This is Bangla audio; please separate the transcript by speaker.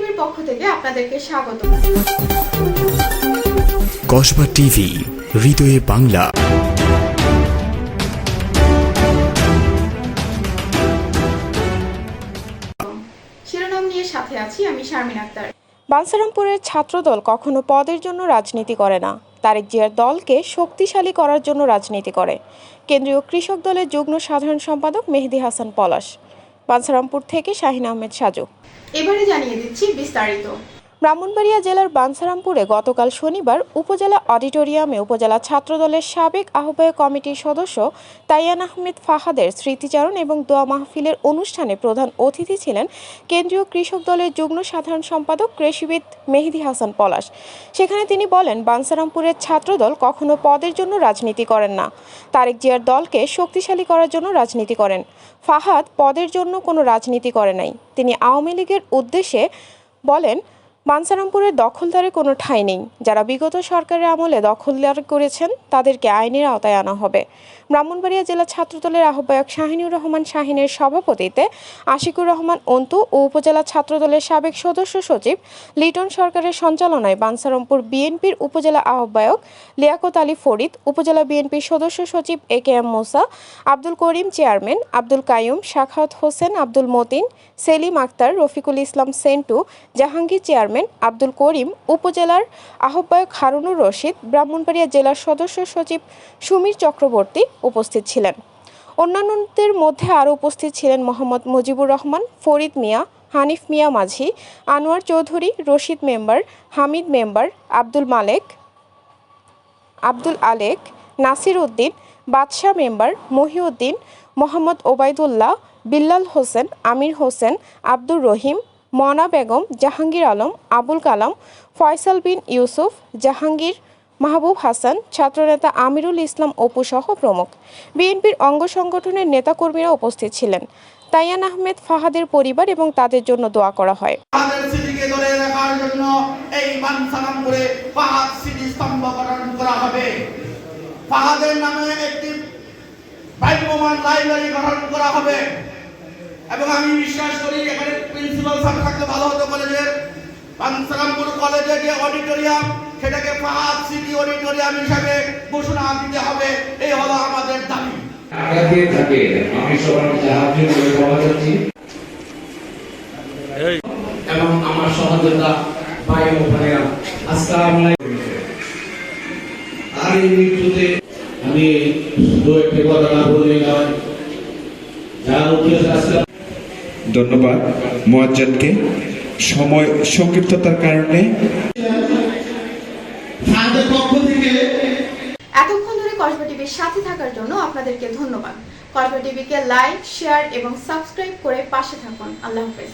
Speaker 1: টিভির পক্ষ থেকে আপনাদেরকে স্বাগত।
Speaker 2: কসবা টিভি হৃদয়ে বাংলা।
Speaker 1: শিরোনাম নিয়ে সাথে আছি আমি শারমিন আক্তার।
Speaker 3: বাঞ্ছারামপুরের ছাত্রদল কখনো পদের জন্য রাজনীতি করে না। তারেক জিয়ার দলকে শক্তিশালী করার জন্য রাজনীতি করে। কেন্দ্রীয় কৃষক দলের যুগ্ম সাধারণ সম্পাদক মেহেদি হাসান পলাশ। বাঞ্ছারামপুর থেকে শাহিন আহমেদ সাজু।
Speaker 1: এবারে জানিয়ে দিচ্ছি বিস্তারিত।
Speaker 3: ব্রাহ্মণবাড়িয়া জেলার বানসারামপুরে গতকাল শনিবার উপজেলা অডিটোরিয়ামে উপজেলা ছাত্রদলের সাবেক আহ্বায়ক কমিটির সদস্য তাইয়ান আহমেদ ফাহাদের স্মৃতিচারণ এবং দোয়া মাহফিলের অনুষ্ঠানে প্রধান অতিথি ছিলেন কেন্দ্রীয় কৃষক দলের যুগ্ম সাধারণ সম্পাদক কৃষিবিদ মেহেদি হাসান পলাশ। সেখানে তিনি বলেন, বানসারামপুরের ছাত্রদল কখনো পদের জন্য রাজনীতি করেন না। তারেক জিয়ার দলকে শক্তিশালী করার জন্য রাজনীতি করেন। ফাহাদ পদের জন্য কোনো রাজনীতি করে নাই। তিনি আওয়ামী লীগের উদ্দেশ্যে বলেন বাঞ্ছারামপুরের দখলদারে কোনো ঠাঁই নেই। যারা বিগত সরকারের আমলে দখলদার করেছেন, তাদেরকে আইনের আওতায় আনা হবে। ব্রাহ্মণবাড়িয়া জেলা ছাত্রদলের আহ্বায়ক শাহিনুর রহমান শাহিনের সভাপতিতে আশিকুর রহমান অন্তু ও উপজেলা ছাত্রদলের সাবেক সদস্য সচিব লিটন সরকারের সঞ্চালনায় বাঞ্ছারামপুর বিএনপির উপজেলা আহ্বায়ক লিয়াকত আলী ফরিদ, উপজেলা বিএনপির সদস্য সচিব A K M Mosa, Abdul Karim chairman, Abdul Kaiyum Shakhawat Hossain Abdul Matin, Selim Akhtar, Rafiqul Islam Sentu, Jahangir chairman Abdul Karim উপজেলার আহ্বায়ক হারুনুর রশিদ, ব্রাহ্মণবাড়িয়া জেলার সদস্য সচিব সুমীর চক্রবর্তী উপস্থিত ছিলেন। অন্যান্যদের মধ্যে আরও উপস্থিত ছিলেন Mohammad Mujibur Rahman, Farid Mia, Hanif Mia Majhi, Anwar Chowdhury, Rashid member, Hamid member, Abdul Malek, Abdul Alek, Nasir Uddin, Badshah member, Mohiuddin, Mohammad Obaidullah, Billal Hossain, Amir Hossain, Abdur Rahim Mona Begum, Jahangir Alam, Abul Kalam, Faisal বিন ইউসুফ, জাহাঙ্গীর, মাহবুব হাসান, ছাত্রনেতা আমিরুল ইসলাম অপু সহ প্রমুখ। বিএনপির অঙ্গ সংগঠনের নেতাকর্মীরা উপস্থিত ছিলেন। তাইয়ান আহমেদ ফাহাদের পরিবার এবং তাদের জন্য দোয়া করা হয়।
Speaker 4: পাহাড়ের নামে একটি লাইব্রেরি গঠন করা হবে। এবং আমি বিশ্বাস করি এখানে প্রিন্সিপাল স্যার থাকলে ভালো হতো কলেজের মানসানামপুর কলেজের যে অডিটোরিয়াম সেটাকে পাহাড় স্মৃতি অডিটোরিয়াম হিসাবে ঘোষণা দিতে হবে। এই হলো আমাদের দাবি।
Speaker 5: আমি সবার সাহায্য করে পাওয়া যাচ্ছি এবং আমার সহযোগিতা ভাই ও বোনেরা আসসালামু আলাইকুম। আর এই মৃত্যুতে আমি দু একটি কথা না বলে নয় যার উদ্দেশ্য আজকে
Speaker 6: ধন্যবাদ মোয়াজ্জাদকে সময় সংক্ষিপ্ততার কারণে
Speaker 1: এতক্ষণ ধরে কসবা টিভির সাথে থাকার জন্য আপনাদেরকে ধন্যবাদ। কসবা টিভিকে লাইক শেয়ার এবং সাবস্ক্রাইব করে পাশে থাকুন। আল্লাহ হাফেজ।